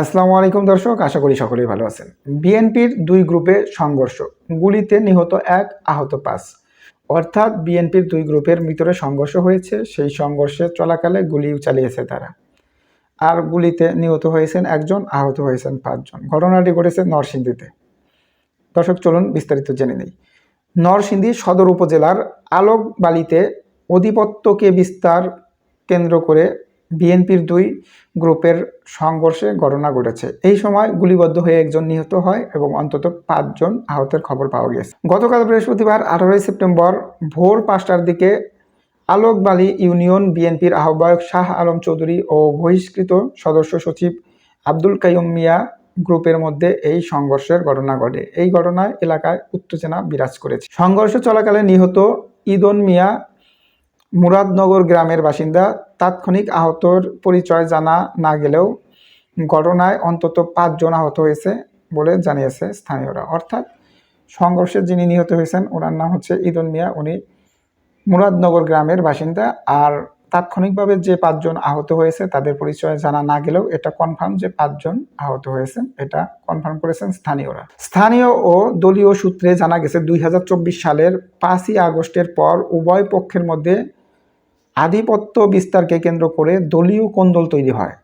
আসসালামু আলাইকুম দর্শক, আশা করি সকলেই ভালো আছেন। বিএনপির দুই গ্রুপে সংঘর্ষ, গুলিতে নিহত এক, আহত পাঁচ। অর্থাৎ বিএনপির দুই গ্রুপের ভিতরে সংঘর্ষ হয়েছে, সেই সংঘর্ষে চলাকালে গুলি চালিয়েছে তারা। আর গুলিতে নিহত হয়েছেন একজন, আহত হয়েছেন পাঁচজন। ঘটনাটি ঘটেছে নরসিংদীতে। দর্শক, চলুন বিস্তারিত জেনে নেই। নরসিংদী সদর উপজেলার আলোকবালিতে অধিপত্যকে বিস্তার কেন্দ্র করে বিএনপির দুই গ্রুপের সংঘর্ষে ঘটনা ঘটেছে। এই সময় গুলিবদ্ধ হয়ে একজন নিহত হয় এবং অন্তত পাঁচজন আহতের খবর পাওয়া গেছে। গতকাল বৃহস্পতিবার আঠারোই সেপ্টেম্বর ভোর পাঁচটার দিকে আলোকবালি ইউনিয়ন বিএনপির আহ্বায়ক শাহ আলম চৌধুরী ও বহিষ্কৃত সদস্য সচিব আব্দুল কাইয়ুম মিয়া গ্রুপের মধ্যে এই সংঘর্ষের ঘটনা ঘটে। এই ঘটনায় এলাকায় উত্তেজনা বিরাজ করেছে। সংঘর্ষ চলাকালে নিহত ইদন মিয়া মুরাদনগর গ্রামের বাসিন্দা তাৎক্ষণিক আহতর পরিচয় জানা না গেলেও ঘটনায় অন্তত পাঁচজন আহত হয়েছে বলে জানিয়েছে স্থানীয়রা। অর্থাৎ সংঘর্ষে যিনি নিহত হয়েছেন, ওনার নাম হচ্ছে ইদন মিয়া। উনি মুরাদনগর গ্রামের বাসিন্দা আর তাৎক্ষণিকভাবে যে পাঁচজন আহত হয়েছে তাদের পরিচয় জানা না গেলেও এটা কনফার্ম যে পাঁচজন আহত হয়েছেন, এটা কনফার্ম করেছেন স্থানীয়রা। স্থানীয় ও দলীয় সূত্রে জানা গেছে, দুই হাজার চব্বিশ সালের পাঁচই আগস্টের পর উভয় পক্ষের মধ্যে আধিপত্য বিস্তারকে কেন্দ্র করে দলীয় কোন্দল তৈরি হয়।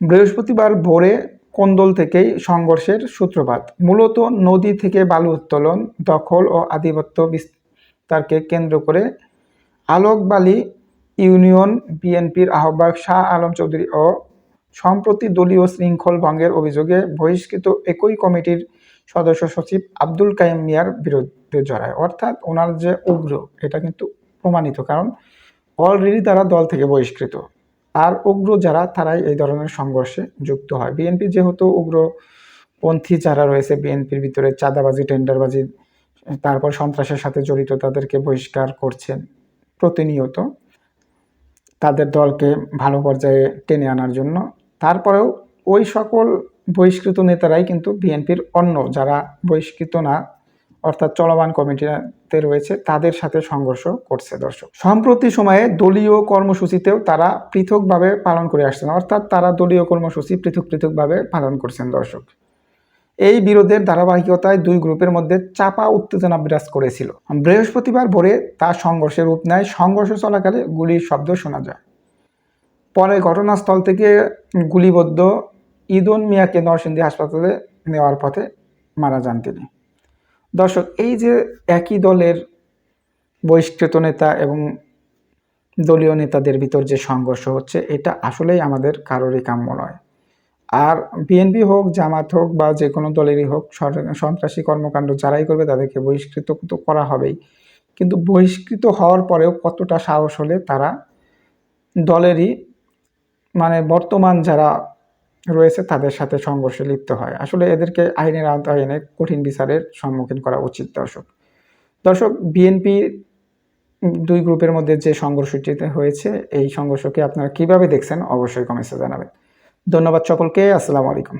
বৃহস্পতিবার ভোরে কোন্দল থেকেই সংঘর্ষের সূত্রপাত। মূলত নদী থেকে বালু উত্তোলন, দখল ও আধিপত্য বিস্তারকে কেন্দ্র করে আলোকবালি ইউনিয়ন বিএনপির আহ্বায়ক শাহ আলম চৌধুরী ও সম্প্রতি দলীয় শৃঙ্খল ভঙ্গের অভিযোগে বহিষ্কৃত একই কমিটির সদস্য সচিব আব্দুল কাইম মিয়ার বিরুদ্ধে জড়ায়। অর্থাৎ ওনার যে উগ্র, এটা কিন্তু প্রমাণিত। কারণ অলরেডি তারা দল থেকে বহিষ্কৃত। আর উগ্র যারা, তারাই এই ধরনের সংঘর্ষে যুক্ত হয়। বিএনপি যেহেতু উগ্রপন্থী যারা রয়েছে বিএনপির ভিতরে চাঁদাবাজি, টেন্ডারবাজি, তারপর সন্ত্রাসের সাথে জড়িত তাদেরকে বহিষ্কার করছেন প্রতিনিয়ত। তাদের দলকে ভালো পর্যায়ে টেনে আনার জন্য। তারপরেও ওই সকল বহিষ্কৃত নেতারাই কিন্তু বিএনপির অন্য যারা বহিষ্কৃত না অর্থাৎ চলমান কমিটিতে রয়েছে, তাদের সাথে সংঘর্ষ করছে দর্শক। সম্প্রতি সময়ে দলীয় কর্মসূচিতেও তারা পৃথকভাবে পালন করে আসছেন, অর্থাৎ তারা দলীয় কর্মসূচি পৃথক পৃথকভাবে পালন করছেন দর্শক। এই বিরোধের ধারাবাহিকতায় দুই গ্রুপের মধ্যে চাপা উত্তেজনা বিরাজ করেছিল। বৃহস্পতিবার ভোরে তা সংঘর্ষের রূপ নেয়, সংঘর্ষ চলাকালে গুলির শব্দ শোনা যায়। পরে ঘটনাস্থল থেকে গুলিবদ্ধ ইদন মিয়াকে নরসিংদী হাসপাতালে নেওয়ার পথে মারা যান তিনি। দর্শক, এই যে একই দলের বহিষ্কৃত নেতা এবং দলীয় নেতাদের ভিতর যে সংঘর্ষ হচ্ছে, এটা আসলেই আমাদের কারোরই কাম্য নয়। আর বিএনপি হোক, জামাত হোক বা যে কোনো দলেরই হোক সন্ত্রাসী কর্মকাণ্ড যারাই করবে তাদেরকে বহিষ্কৃত তো করা হবেই। কিন্তু বহিষ্কৃত হওয়ার পরেও কতটা সাহস হলে তারা দলেরই মানে বর্তমান যারা রয়েছে, তাদের সাথে সংঘর্ষে লিপ্ত হয়। আসলে এদেরকে আইনের আওতায় এনে কঠিন বিচারের সম্মুখীন করা উচিত, দর্শক। দর্শক, বিএনপি দুই গ্রুপের মধ্যে যে সংঘর্ষটি হয়েছে, এই সংঘর্ষকে আপনারা কীভাবে দেখছেন, অবশ্যই কমেন্টসে জানাবেন। ধন্যবাদ সকলকে, আসসালামু আলাইকুম।